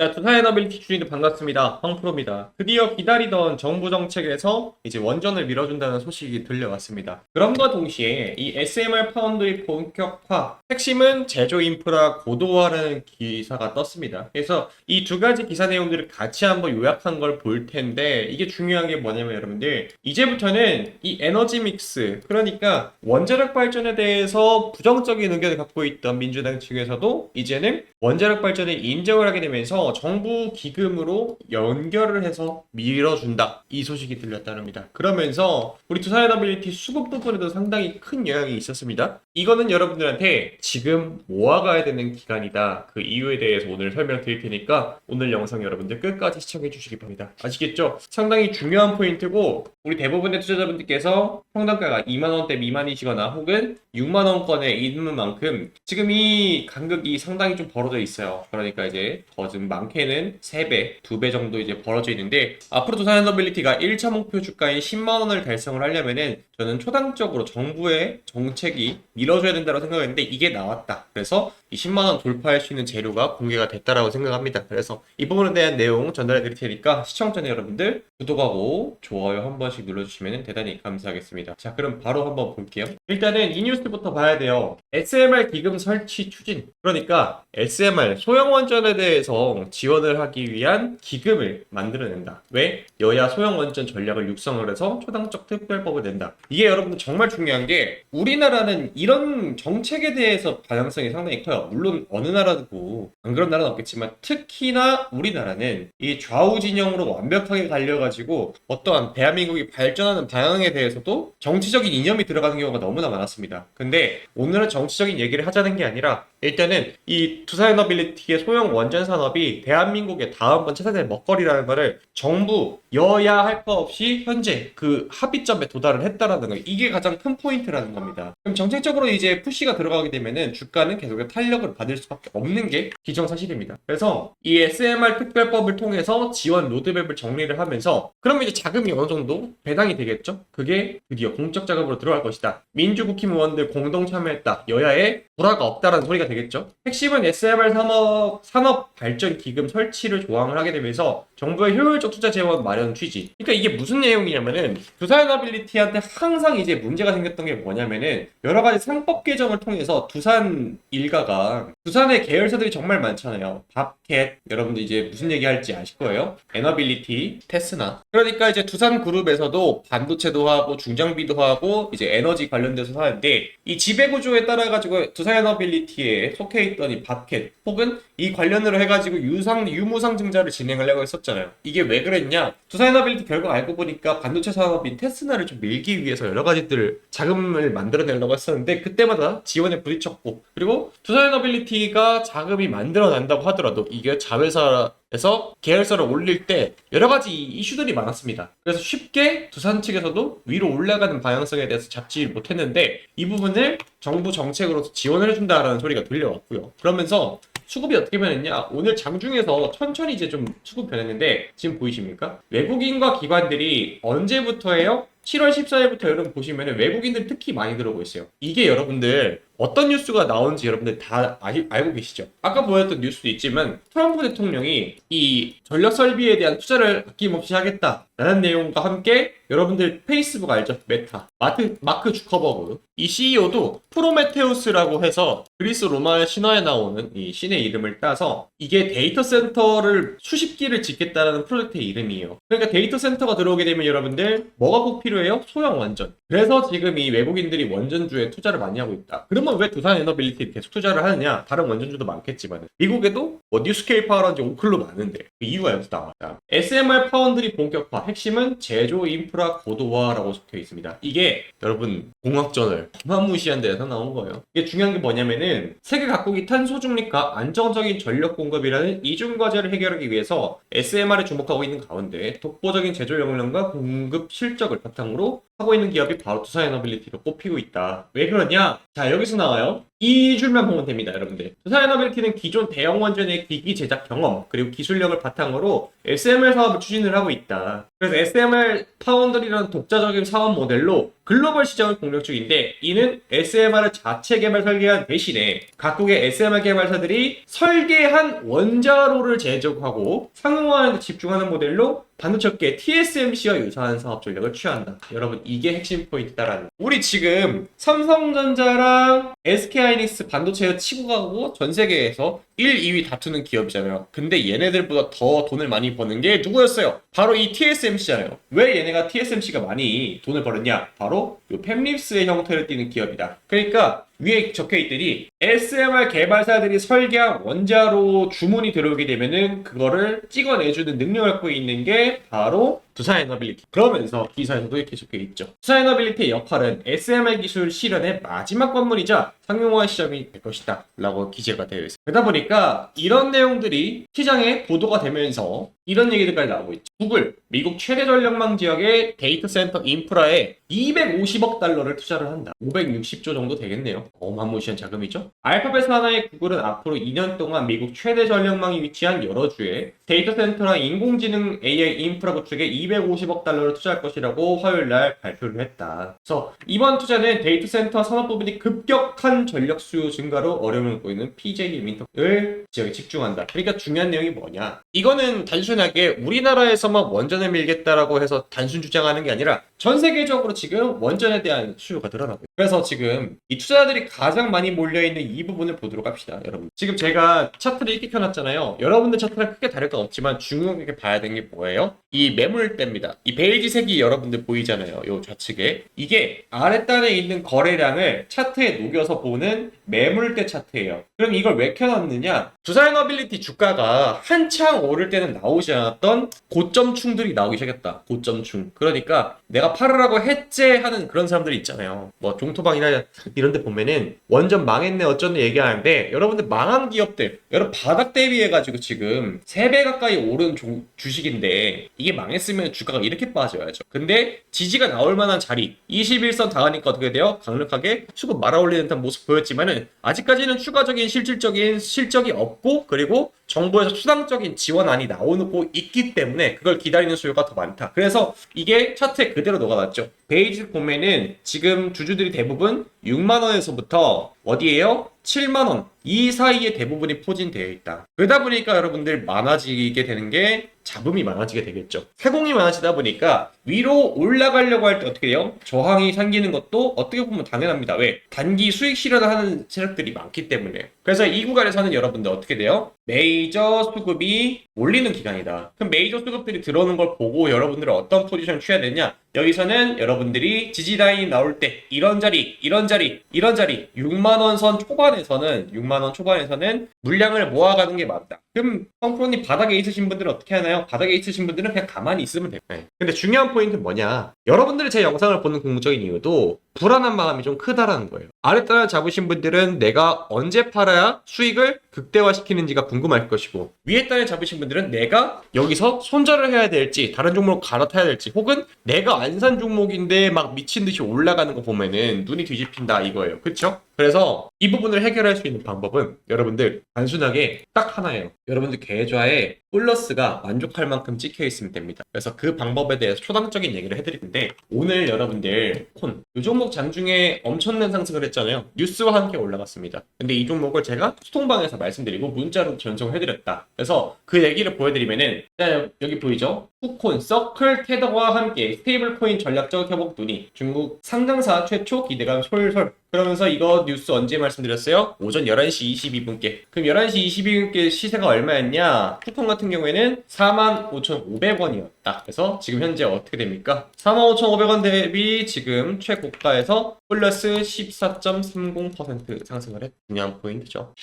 자, 두사에너빌리티 주인들 반갑습니다. 황프로입니다. 드디어 기다리던 정부 정책에서 이제 원전을 밀어준다는 소식이 들려왔습니다. 그럼과 동시에 이 SMR 파운드의 본격화, 핵심은 제조 인프라 고도화라는 기사가 떴습니다. 그래서 이 두 가지 기사 내용들을 같이 한번 요약한 걸 볼 텐데 이게 중요한 게 뭐냐면 여러분들 이제부터는 이 에너지 믹스 그러니까 원자력 발전에 대해서 부정적인 의견을 갖고 있던 민주당 측에서도 이제는 원자력 발전에 인정을 하게 되면서 정부 기금으로 연결을 해서 밀어준다 이 소식이 들렸다는겁니다 그러면서 우리 투사에너빌리티 수급 부분에도 상당히 큰 영향이 있었습니다. 이거는 여러분들한테 지금 모아가야 되는 기간이다. 그 이유에 대해서 오늘 설명드릴 테니까 오늘 영상 여러분들 끝까지 시청해 주시기 바랍니다. 아시겠죠? 상당히 중요한 포인트고 우리 대부분의 투자자분들께서 평당가가 2만 원대 미만이시거나 혹은 6만 원권에 있는 만큼 지금 이 간극이 상당히 좀 벌어져 있어요. 그러니까 이제 더좀 많게는 3배, 2배 정도 이제 벌어져 있는데 앞으로 두산에너빌리티가 1차 목표 주가인 10만 원을 달성을 하려면은 저는 초당적으로 정부의 정책이 밀어줘야 된다고 생각했는데 이게 나왔다. 그래서 이 10만 원 돌파할 수 있는 재료가 공개가 됐다라고 생각합니다. 그래서 이 부분에 대한 내용 전달해 드릴 테니까 시청자 여러분들 구독하고 좋아요 한 번씩 눌러주시면 대단히 감사하겠습니다. 자, 그럼 바로 한번 볼게요. 일단은 이 뉴스부터 봐야 돼요. SMR 기금 설치 추진. 그러니까 SMR 소형 원전에 대해서 지원을 하기 위한 기금을 만들어낸다. 왜? 여야 소형 원전 전략을 육성을 해서 초당적 특별법을 낸다. 이게 여러분들 정말 중요한 게 우리나라는 이런 정책에 대해서 방향성이 상당히 커요. 물론 어느 나라도 안 그런 나라는 없겠지만 특히나 우리나라는 이 좌우 진영으로 완벽하게 갈려가지고 어떠한 대한민국이 발전하는 방향에 대해서도 정치적인 이념이 들어가는 경우가 너무나 많았습니다. 근데 오늘은 정치적인 얘기를 하자는 게 아니라 일단은 이 투사에너빌리티의 소형 원전 산업이 대한민국의 다음번 차세대 먹거리라는 거를 정부 여야 할 거 없이 현재 그 합의점에 도달을 했다라는 거예요. 이게 가장 큰 포인트라는 겁니다. 그럼 정책적으로 이제 푸시가 들어가게 되면은 주가는 계속 탄력을 받을 수밖에 없는 게 기정사실입니다. 그래서 이 SMR 특별법을 통해서 지원 로드맵을 정리를 하면서 그러면 이제 자금이 어느 정도 배당이 되겠죠? 그게 드디어 공적 자금으로 들어갈 것이다. 민주국힘 의원들 공동 참여했다. 여야에 불화가 없다라는 소리가 되겠죠. 핵심은 SMR 산업, 산업 발전 기금 설치를 조항을 하게 되면서 정부의 효율적 투자 재원 마련 취지. 그러니까 이게 무슨 내용이냐면은 두산어빌리티한테 항상 이제 문제가 생겼던 게 뭐냐면은 여러 가지 상법 개정을 통해서 두산 일가가 두산의 계열사들이 정말 많잖아요. 밥캣 여러분들 이제 무슨 얘기할지 아실 거예요. 에너빌리티, 테스나. 그러니까 이제 두산 그룹에서도 반도체도 하고 중장비도 하고 이제 에너지 관련돼서 하는데 이 지배 구조에 따라 가지고 두산 에너빌리티에 속해 있던 이 밥캣 혹은 이 관련으로 해가지고 유상 유무상 증자를 진행하려고 했었잖아요. 이게 왜 그랬냐? 두산에너빌리티 결국 알고 보니까 반도체 산업인 테스나를 좀 밀기 위해서 여러 가지들 자금을 만들어내려고 했었는데 그때마다 지원에 부딪혔고 그리고 투자에너빌리티가 자금이 만들어낸다고 하더라도 이게 자회사에서 계열사를 올릴 때 여러 가지 이슈들이 많았습니다. 그래서 쉽게 두산 측에서도 위로 올라가는 방향성에 대해서 잡지 못했는데 이 부분을 정부 정책으로서 지원을 해준다라는 소리가 들려왔고요. 그러면서 수급이 어떻게 변했냐? 오늘 장중에서 천천히 이제 좀 수급 변했는데 지금 보이십니까? 외국인과 기관들이 언제부터예요? 7월 14일부터 여러분 보시면 외국인들 특히 많이 들어오고 있어요. 이게 여러분들 어떤 뉴스가 나오는지 여러분들 다 알, 알고 계시죠? 아까 보였던 뉴스도 있지만 트럼프 대통령이 이 전력 설비에 대한 투자를 아낌없이 하겠다라는 내용과 함께 여러분들 페이스북 알죠? 메타. 마트, 마크 주커버그. 이 CEO도 프로메테우스라고 해서 그리스 로마 신화에 나오는 이 신의 이름을 따서 이게 데이터 센터를 수십 기를 짓겠다는 프로젝트의 이름이에요. 그러니까 데이터 센터가 들어오게 되면 여러분들 뭐가 꼭 필요해요? 소형 원전. 그래서 지금 이 외국인들이 원전주에 투자를 많이 하고 있다. 그러면 왜 두산 에너빌리티 계속 투자를 하느냐? 다른 원전주도 많겠지만 미국에도 뭐 뉴스케일 파워라든지 오클로 많은데 그 이유가 여기서 나왔다. SMR 파운드리 본격화 핵심은 제조 인프라 고도화라고 적혀 있습니다. 이게 여러분 공학전을 어마무시한 데서 나온 거예요. 이게 중요한 게 뭐냐면은 세계 각국이 탄소 중립과 안정적인 전력 공급이라는 이중 과제를 해결하기 위해서 SMR에 주목하고 있는 가운데 독보적인 제조 역량과 공급 실적을 바탕으로 하고 있는 기업이 바로 투사에너빌리티로 꼽히고 있다. 왜 그러냐? 자, 여기서 나와요. 이 줄만 보면 됩니다, 여러분들. 투사에너빌리티는 기존 대형 원전의 기기 제작 경험, 그리고 기술력을 바탕으로 SMR 사업을 추진을 하고 있다. 그래서 SMR 파운드리라는 독자적인 사업 모델로 글로벌 시장을 공략 중인데 이는 SMR을 자체 개발 설계한 대신에 각국의 SMR 개발사들이 설계한 원자로를 제조하고 상용화하는 데 집중하는 모델로 반도체 업계 TSMC와 유사한 사업 전략을 취한다. 여러분 이게 핵심 포인트다라는. 거. 우리 지금 삼성전자랑 SK하이닉스 반도체에 치고 가고 전 세계에서 1, 2위 다투는 기업이잖아요. 근데 얘네들보다 더 돈을 많이 버는 게 누구였어요? 바로 이 TSMC잖아요. 왜 얘네가 TSMC가 많이 돈을 벌었냐? 바로 이 팹립스의 형태를 띠는 기업이다. 그러니까 위에 적혀 있더니 SMR 개발사들이 설계한 원자로 주문이 들어오게 되면은 그거를 찍어내주는 능력을 갖고 있는 게 바로 두산 에너빌리티. 그러면서 기사에서도 이렇게 적혀 있죠. 두산 에너빌리티의 역할은 SMR 기술 실현의 마지막 관문이자 상용화 시점이 될 것이다. 라고 기재가 되어 있어요. 그러다 보니까 이런 내용들이 시장에 보도가 되면서 이런 얘기들까지 나오고 있죠. 구글, 미국 최대 전력망 지역의 데이터 센터 인프라에 250억 달러를 투자를 한다. 560조 정도 되겠네요. 어마무시한 자금이죠. 알파벳 산하의 구글은 앞으로 2년 동안 미국 최대 전력망이 위치한 여러 주에 데이터 센터랑 인공지능 AI 인프라 구축에 250억 달러를 투자할 것이라고 화요일 날 발표를 했다. 그래서 이번 투자는 데이터 센터 산업 부분이 급격한 전력 수요 증가로 어려움을 겪고 있는 PJ 민터를 지역에 집중한다. 그러니까 중요한 내용이 뭐냐? 이거는 단순하게 우리나라에서만 원전을 밀겠다라고 해서 단순 주장하는 게 아니라 전 세계적으로 지금 원전에 대한 수요가 늘어나고. 그래서 지금 이 투자들이 가장 많이 몰려있는 이 부분을 보도록 합시다, 여러분. 지금 제가 차트를 이렇게 켜놨잖아요. 여러분들 차트랑 크게 다를 건 없지만 중요하게 봐야 되는 게 뭐예요? 이 매물대입니다. 이 베이지색이 여러분들 보이잖아요. 요 좌측에. 이게 아랫단에 있는 거래량을 차트에 녹여서 보는 매물대 차트예요. 그럼 이걸 왜 켜놨느냐? 두산어빌리티 주가가 한창 오를 때는 나오지 않았던 고점충들이 나오기 시작했다. 고점충. 그러니까 내가 팔으라고 해제하는 그런 사람들이 있잖아요. 뭐 종토방이나 이런 데 보면은 완전 망했네 어쩐네 얘기하는데 여러분들 망한 기업들 여러분 바닥 대비해가지고 지금 3배 가까이 오른 종- 주식인데 이게 망했으면 주가가 이렇게 빠져야죠. 근데 지지가 나올 만한 자리 21선 당하니까 어떻게 돼요? 강력하게 수급 말아올리는 듯한 모습 보였지만은 아직까지는 추가적인 실질적인 실적이 없고 그리고 정부에서 수당적인 지원안이 나오고 있기 때문에 그걸 기다리는 수요가 더 많다. 그래서 이게 차트에 그대로 녹아났죠. 베이지 보면은 지금 주주들이 대부분 6만 원에서부터 어디에요? 7만 원. 이 사이에 대부분이 포진되어 있다. 그러다 보니까 여러분들 많아지게 되는 게 잡음이 많아지게 되겠죠. 세공이 많아지다 보니까 위로 올라가려고 할 때 어떻게 돼요? 저항이 생기는 것도 어떻게 보면 당연합니다. 왜? 단기 수익 실현을 하는 세력들이 많기 때문에. 그래서 이 구간에서는 여러분들 어떻게 돼요? 메이저 수급이 몰리는 기간이다. 그럼 메이저 수급들이 들어오는 걸 보고 여러분들은 어떤 포지션을 취해야 되냐? 여기서는 여러분들이 지지라인이 나올 때 이런 자리, 이런 자리, 이런 자리 6만 원 선 초반에서는 6만 원 초반에서는 물량을 모아가는 게 맞다. 그럼 성프로님 바닥에 있으신 분들은 어떻게 하나요? 바닥에 있으신 분들은 그냥 가만히 있으면 돼요. 네. 근데 중요한 포인트는 뭐냐? 여러분들이 제 영상을 보는 궁극적인 이유도 불안한 마음이 좀 크다라는 거예요. 아랫단을 잡으신 분들은 내가 언제 팔아야 수익을 극대화시키는지가 궁금할 것이고 위에 단을 잡으신 분들은 내가 여기서 손절을 해야 될지 다른 종목 갈아타야 될지 혹은 내가 안 산 종목인데 막 미친 듯이 올라가는 거 보면은 눈이 뒤집힌다 이거예요. 그렇죠? 그래서 이 부분을 해결할 수 있는 방법은 여러분들 단순하게 딱 하나예요. 여러분들 계좌에 플러스가 만족할 만큼 찍혀 있으면 됩니다. 그래서 그 방법에 대해서 초당적인 얘기를 해드릴 텐데 오늘 여러분들 콘, 이 종목 장중에 엄청난 상승을 했잖아요. 뉴스와 함께 올라갔습니다. 근데 이 종목을 제가 소통방에서 말씀드리고 문자로 전송해드렸다. 그래서 그 얘기를 보여드리면은 일단 여기 보이죠? 후콘, 서클, 테더와 함께 스테이블 코인 전략적 협업 논의 중국 상장사 최초 기대감 솔솔 그러면서 이거 뉴스 언제 말씀드렸어요? 오전 11시 22분께. 그럼 11시 22분께 시세가 얼마였냐? 쿠폰 같은 경우에는 45,500원이었다. 그래서 지금 현재 어떻게 됩니까? 45,500원 대비 지금 최고가에서 플러스 14.30% 상승을 했. 중요한 포인트죠.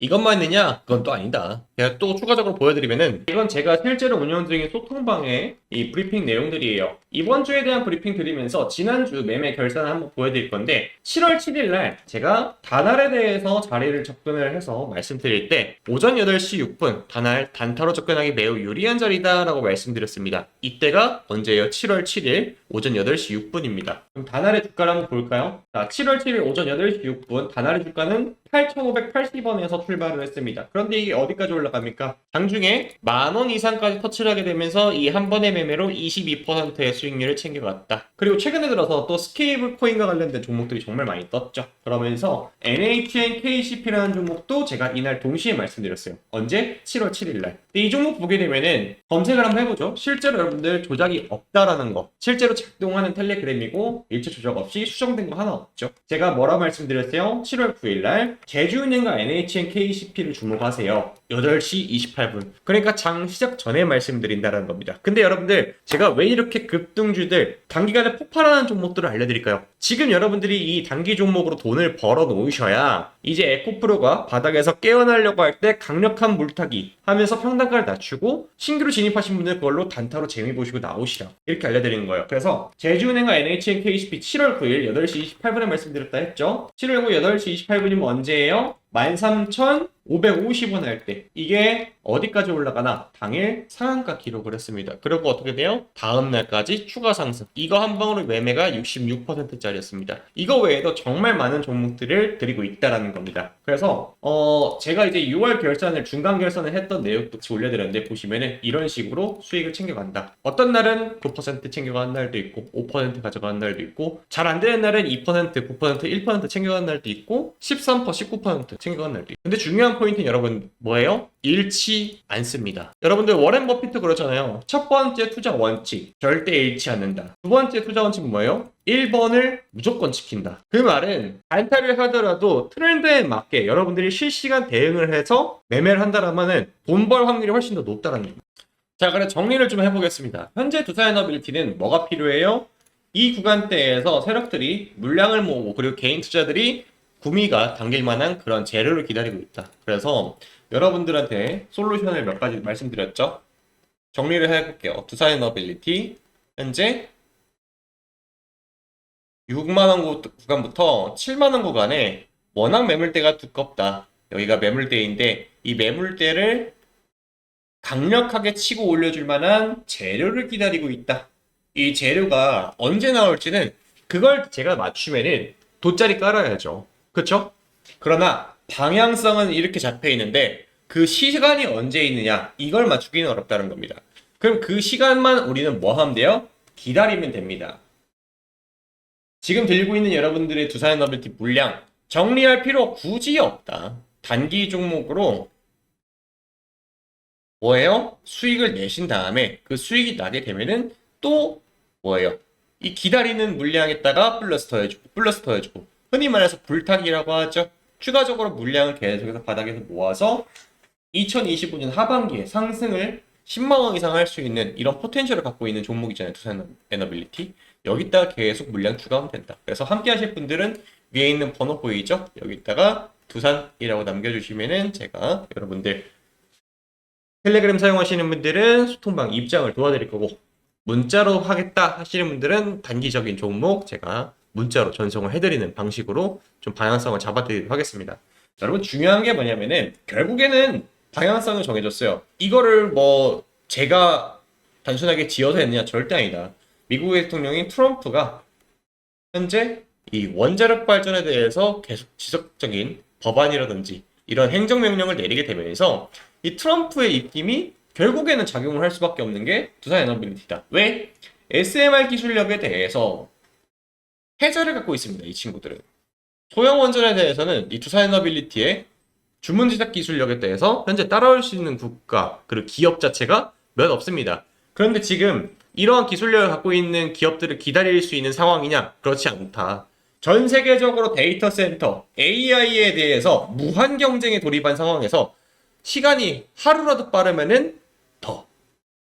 이것만 있느냐? 그건 또 아니다. 제가 또 추가적으로 보여드리면은 이건 제가 실제로 운영 중인 소통방의 이 브리핑 내용들이에요. 이번 주에 대한 브리핑 드리면서 지난주 매매 결산을 한번 보여드릴 건데 7월 7일 날 제가 단알에 대해서 자리를 접근을 해서 말씀드릴 때 오전 8시 6분 단알 단타로 접근하기 매우 유리한 자리다라고 말씀드렸습니다. 이때가 언제예요? 7월 7일 오전 8시 6분입니다. 그럼 단알의 주가를 한번 볼까요? 자, 7월 7일 오전 8시 6분 단알의 주가는 18,580원에서 출발을 했습니다. 그런데 이게 어디까지 올라갑니까? 장중에 만 원 이상까지 터치를 하게 되면서 이 한 번의 매매로 22%의 수익률을 챙겨갔다. 그리고 최근에 들어서 또 스케이블 코인과 관련된 종목들이 정말 많이 떴죠. 그러면서 NHN KCP라는 종목도 제가 이날 동시에 말씀드렸어요. 언제? 7월 7일 날. 이 종목 보게 되면은 검색을 한번 해보죠. 실제로 여러분들 조작이 없다라는 거. 실제로 작동하는 텔레그램이고 일체 조작 없이 수정된 거 하나 없죠. 제가 뭐라 말씀드렸어요? 7월 9일 날 제주은행과 NHN KCP를 주목하세요. 8시 28분. 그러니까 장 시작 전에 말씀드린다는 겁니다. 근데 여러분들 제가 왜 이렇게 급등주들 단기간에 폭발하는 종목들을 알려드릴까요? 지금 여러분들이 이 단기 종목으로 돈을 벌어 놓으셔야 이제 에코프로가 바닥에서 깨어나려고 할 때 강력한 물타기 하면서 평단가를 낮추고 신규로 진입하신 분들 그걸로 단타로 재미 보시고 나오시라 이렇게 알려드리는 거예요. 그래서 제주은행과 NHN KCP 7월 9일 8시 28분에 말씀드렸다 했죠. 7월 9일 8시 28분이면 언제 예요? 13,550원 할 때 이게 어디까지 올라가나 당일 상한가 기록을 했습니다. 그리고 어떻게 돼요? 다음 날까지 추가 상승. 이거 한 방으로 매매가 66%짜리였습니다. 이거 외에도 정말 많은 종목들을 드리고 있다라는 겁니다. 그래서 어 제가 이제 6월 결산을 중간 결산을 했던 내역도 같이 올려드렸는데 보시면은 이런 식으로 수익을 챙겨간다. 어떤 날은 9% 챙겨가는 날도 있고 5% 가져가는 날도 있고 잘 안 되는 날은 2%, 9%, 1% 챙겨가는 날도 있고 13%, 19% 챙겨가는 날도 있고 근데 중요한 포인트는 여러분 뭐예요? 잃지 않습니다. 여러분들 워렌 버피트 그러잖아요. 첫 번째 투자 원칙 절대 잃지 않는다. 두 번째 투자 원칙은 뭐예요? 1번을 무조건 지킨다. 그 말은 단타를 하더라도 트렌드에 맞게 여러분들이 실시간 대응을 해서 매매를 한다라면은 돈 벌 확률이 훨씬 더 높다는 겁니다. 자, 그래 정리를 좀 해보겠습니다. 현재 두산에너빌리티는 뭐가 필요해요? 이 구간대에서 세력들이 물량을 모으고 그리고 개인 투자들이 구미가 당길 만한 그런 재료를 기다리고 있다. 그래서 여러분들한테 솔루션을 몇 가지 말씀드렸죠. 정리를 해볼게요. 두산에너빌리티 현재 6만원 구간부터 7만원 구간에 워낙 매물대가 두껍다. 여기가 매물대인데 이 매물대를 강력하게 치고 올려줄 만한 재료를 기다리고 있다. 이 재료가 언제 나올지는 그걸 제가 맞추면은 돗자리 깔아야죠. 그쵸? 그러나 방향성은 이렇게 잡혀 있는데 그 시간이 언제 있느냐 이걸 맞추기는 어렵다는 겁니다. 그럼 그 시간만 우리는 뭐 하면 돼요? 기다리면 됩니다. 지금 들고 있는 여러분들의 두산에너빌티 물량 정리할 필요 굳이 없다. 단기 종목으로 뭐예요? 수익을 내신 다음에 그 수익이 나게 되면은 또 뭐예요? 이 기다리는 물량에다가 플러스 더해주고 플러스 더해주고 흔히 말해서 불타기라고 하죠. 추가적으로 물량을 계속해서 바닥에서 모아서 2025년 하반기에 상승을 10만 원 이상 할 수 있는 이런 포텐셜을 갖고 있는 종목이잖아요. 두산 에너빌리티. 여기다가 계속 물량 추가하면 된다. 그래서 함께 하실 분들은 위에 있는 번호 보이죠? 여기다가 두산이라고 남겨주시면은 제가 여러분들 텔레그램 사용하시는 분들은 소통방 입장을 도와드릴 거고 문자로 하겠다 하시는 분들은 단기적인 종목 제가 문자로 전송을 해드리는 방식으로 좀 방향성을 잡아드리도록 하겠습니다. 여러분 중요한 게 뭐냐면은 결국에는 방향성을 정해줬어요. 이거를 뭐 제가 단순하게 지어서 했느냐 절대 아니다. 미국의 대통령인 트럼프가 현재 이 원자력 발전에 대해서 계속 지속적인 법안이라든지 이런 행정명령을 내리게 되면서 이 트럼프의 입김이 결국에는 작용을 할 수밖에 없는 게 두산 에너빌리티다. 왜? SMR 기술력에 대해서 해자를 갖고 있습니다. 이 친구들은. 소형 원전에 대해서는 이 두산 에너빌리티의 주문 제작 기술력에 대해서 현재 따라올 수 있는 국가 그리고 기업 자체가 몇 없습니다. 그런데 지금 이러한 기술력을 갖고 있는 기업들을 기다릴 수 있는 상황이냐? 그렇지 않다. 전 세계적으로 데이터 센터, AI에 대해서 무한 경쟁에 돌입한 상황에서 시간이 하루라도 빠르면은 더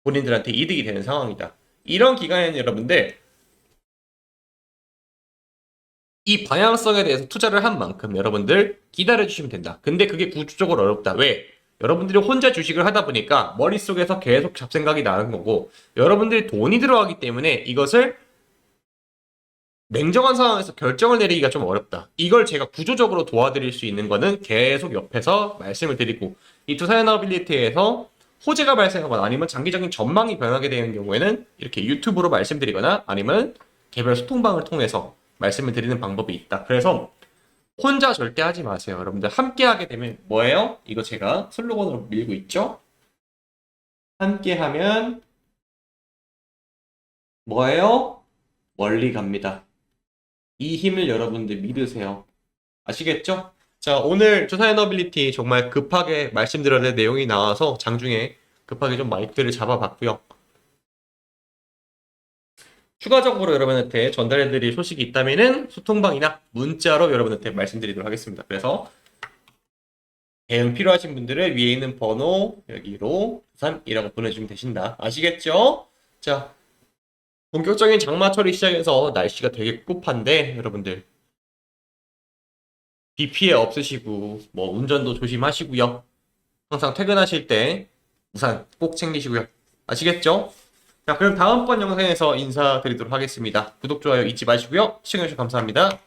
본인들한테 이득이 되는 상황이다. 이런 기간에는 여러분들 이 방향성에 대해서 투자를 한 만큼 여러분들 기다려 주시면 된다. 근데 그게 구조적으로 어렵다. 왜? 여러분들이 혼자 주식을 하다 보니까 머릿속에서 계속 잡생각이 나는 거고 여러분들이 돈이 들어가기 때문에 이것을 냉정한 상황에서 결정을 내리기가 좀 어렵다. 이걸 제가 구조적으로 도와드릴 수 있는 거는 계속 옆에서 말씀을 드리고 이 투사이너빌리티에서 호재가 발생하거나 아니면 장기적인 전망이 변하게 되는 경우에는 이렇게 유튜브로 말씀드리거나 아니면 개별 소통방을 통해서 말씀을 드리는 방법이 있다. 그래서 혼자 절대 하지 마세요. 여러분들 함께 하게 되면 뭐예요? 이거 제가 슬로건으로 밀고 있죠? 함께 하면 뭐예요? 멀리 갑니다. 이 힘을 여러분들 믿으세요. 아시겠죠? 자, 오늘 조사이너빌리티 정말 급하게 말씀드려야 될 내용이 나와서 장중에 급하게 좀 마이크를 잡아봤고요. 추가적으로 여러분한테 전달해드릴 소식이 있다면은 소통방이나 문자로 여러분한테 말씀드리도록 하겠습니다. 그래서 대응 필요하신 분들은 위에 있는 번호 여기로 3이라고 보내주면 되신다. 아시겠죠? 자, 본격적인 장마철이 시작해서 날씨가 되게 꿉한데 여러분들 비 피해 없으시고 뭐 운전도 조심하시고요. 항상 퇴근하실 때 우산 꼭 챙기시고요. 아시겠죠? 자, 그럼 다음번 영상에서 인사드리도록 하겠습니다. 구독, 좋아요 잊지 마시고요. 시청해주셔서 감사합니다.